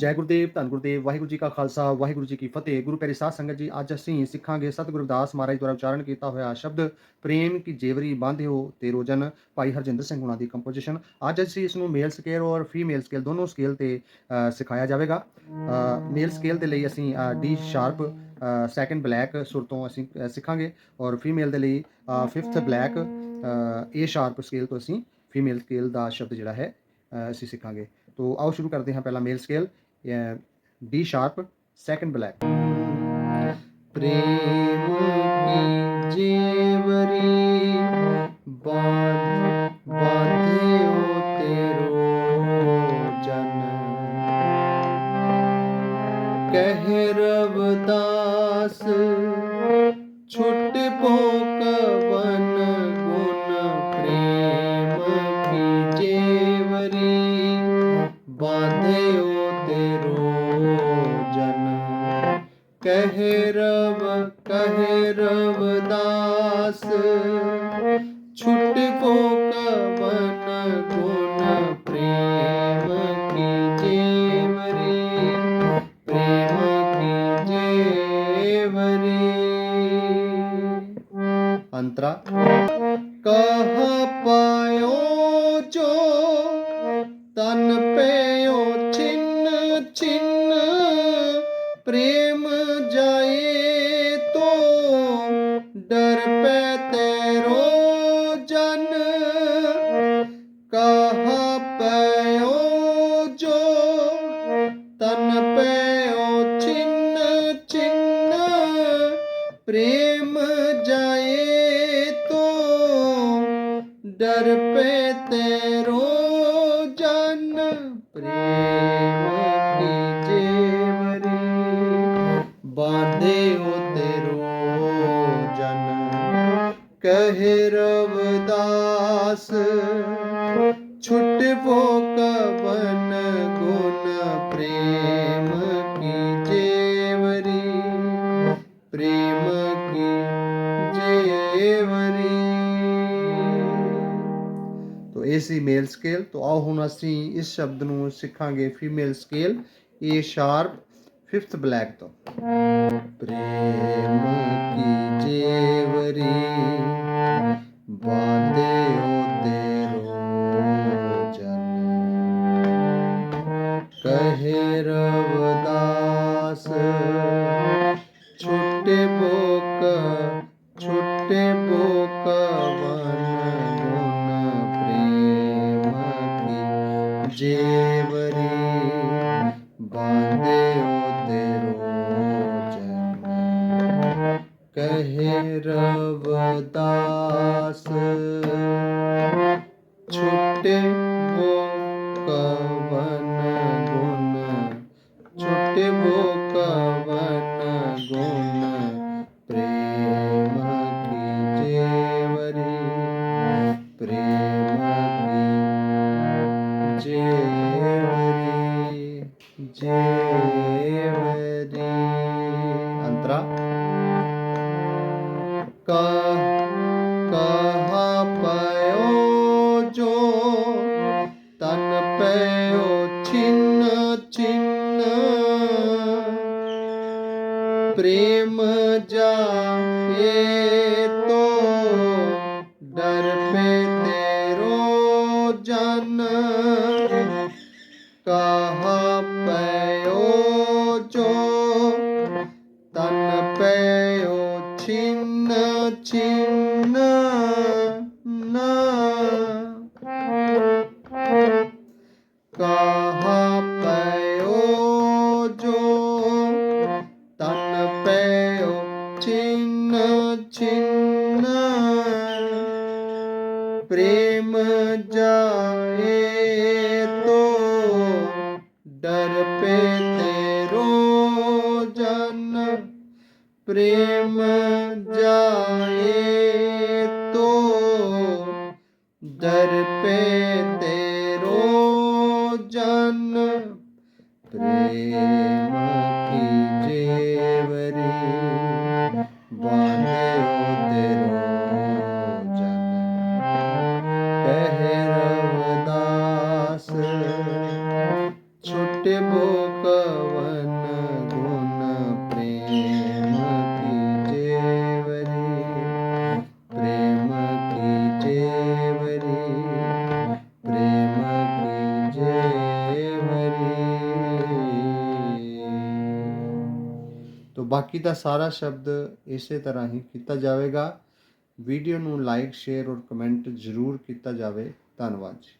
ਜੈ ਗੁਰਦੇਵ ਧੰਨ ਗੁਰਦੇਵ ਵਾਹਿਗੁਰੂ ਜੀ ਕਾ ਖਾਲਸਾ, ਵਾਹਿਗੁਰੂ ਜੀ ਕੀ ਫਤਿਹ। ਗੁਰੂ ਪਿਆਰੇ ਸਾਧ ਸੰਗਤ ਜੀ, ਅੱਜ ਅਸੀਂ ਸਿੱਖਾਂਗੇ ਸਤਿਗੁਰੂ ਦਾਸ ਮਹਾਰਾਜ ਦੁਆਰਾ ਉਚਾਰਨ ਕੀਤਾ ਹੋਇਆ ਸ਼ਬਦ, ਪ੍ਰੇਮ ਕੀ ਜੇਵਰੀ ਬਾਂਧਿਓ ਤੇ ਰੋਜਨ, ਭਾਈ ਹਰਜਿੰਦਰ ਸਿੰਘ ਹੁਣਾਂ ਦੀ ਕੰਪੋਜੀਸ਼ਨ ਅੱਜ ਅਸੀਂ ਇਸ ਨੂੰ ਮੇਲ ਸਕੇਲ ਔਰ ਫੀਮੇਲ ਸਕੇਲ ਦੋਨੋਂ ਸਕੇਲ ਤੇ ਸਿਖਾਇਆ ਜਾਵੇਗਾ। ਮੇਲ ਸਕੇਲ ਦੇ ਲਈ ਅਸੀਂ ਡੀ ਸ਼ਾਰਪ ਸੈਕੰਡ ਬਲੈਕ ਸੁਰ ਤੋਂ ਅਸੀਂ ਸਿੱਖਾਂਗੇ ਔਰ ਫੀਮੇਲ ਦੇ ਲਈ fifth black A sharp scale ਤੋਂ ਅਸੀਂ ਫੀਮੇਲ ਸਕੇਲ ਦਾ ਸ਼ਬਦ ਜਿਹੜਾ ਹੈ ਅਸੀਂ ਸਿੱਖਾਂਗੇ। ਤੋ ਆਓ ਸ਼ੁਰੂ ਕਰਦੇ ਹਾਂ ਪਹਿਲਾ male scale D sharp second black प्रेम की जेवरी बांध बांधे हो तेरो जन कह रवदास छुट पोकवन ਕਹਿ ਰਵ ਕਹਿ ਰਵਦਾਸ ਛੁਟ ਕੋ ਕਵਨ ਗੁਣ ਪ੍ਰੇਮ ਕੀ ਜੀਵਰੀ ਪ੍ਰੇਮ ਕੀ ਜੀਵਰੀ ਅੰਤਰਾ। ਕਹ ਪਾਇਓ ਜੋ ਤਨ ਪਇਓ ਜੋ, ਤਨ ਪਇਓ ਚਿੰਨ ਚਿੰਨ, ਪ੍ਰੇਮ ਜਾਏ ਤੋ, ਡਰ ਪੇ ਤੇਰੋ ਜਨ, ਪ੍ਰੇਮ ਜੇਵਰੀ ਬਾਦੇ ਜਨ, ਕਹਿ ਇਹ ਸੀ ਮੇਲ ਸਕੇਲ ਤੋਂ ਆਓ ਹੁਣ ਅਸੀਂ ਇਸ ਸ਼ਬਦ ਨੂੰ ਸਿੱਖਾਂਗੇ female scale A sharp 5th black ਤੋਂ। ਪ੍ਰੇਮ ਕੀ ਜੇਵਰੀ ਬਾਂਦੇ ਓ ਤੇਰੋ ਕਹੇ ਰਵਦਾਸ ਜੇਵਰੀ ਬਾਂਦੇ ਓ ਤੇਰੋ ਜਨ ਕਹੇ ਰਵਦਾਸ ਛੋਟੇ ਬੋਕ ਵਨ ਗੁਣ ਛੋਟੇ ਬੋਕ ਕਹਾ ਪਇਓ ਜੋ ਤਨ ਪਇਓ ਛਿਨ ਛਿਨ ਪ੍ਰੇਮ ਜਾਏ ਤੋ ਡਰ ਪੇ ਤੇਰੋ ਜਨ। ਕਹਾ ਛਿਨ ਛਿਨ ਨਾ ਕਹਾ ਪਇਓ ਜੋ ਤਨ ਪਇਓ ਛਿਨ ਛਿਨ ਪ੍ਰੇਮ ਜਾਏ ਤੋ ਡਰ ਪੇ ਤੇਰੋ ਜਨ ਪ੍ਰੇਮ ਕਹਿ ਕਵਨ ਗੁਣ ਪ੍ਰੇਮ ਕੀ ਜੇਵਰੀ ਪ੍ਰੇਮ ਕੀ ਜੇਵਰੀ ਪ੍ਰੇਮ ਕੀ ਜੇਵਰੀ ਤੋ ਬਾਕੀ ਦਾ ਸਾਰਾ ਸ਼ਬਦ ਇਸੇ ਤਰ੍ਹਾਂ ਹੀ ਕੀਤਾ ਜਾਵੇਗਾ ਵੀਡੀਓ ਨੂੰ ਲਾਈਕ ਸ਼ੇਅਰ ਔਰ ਕਮੈਂਟ ਜ਼ਰੂਰ ਕੀਤਾ ਜਾਵੇ ਧੰਨਵਾਦ ਜੀ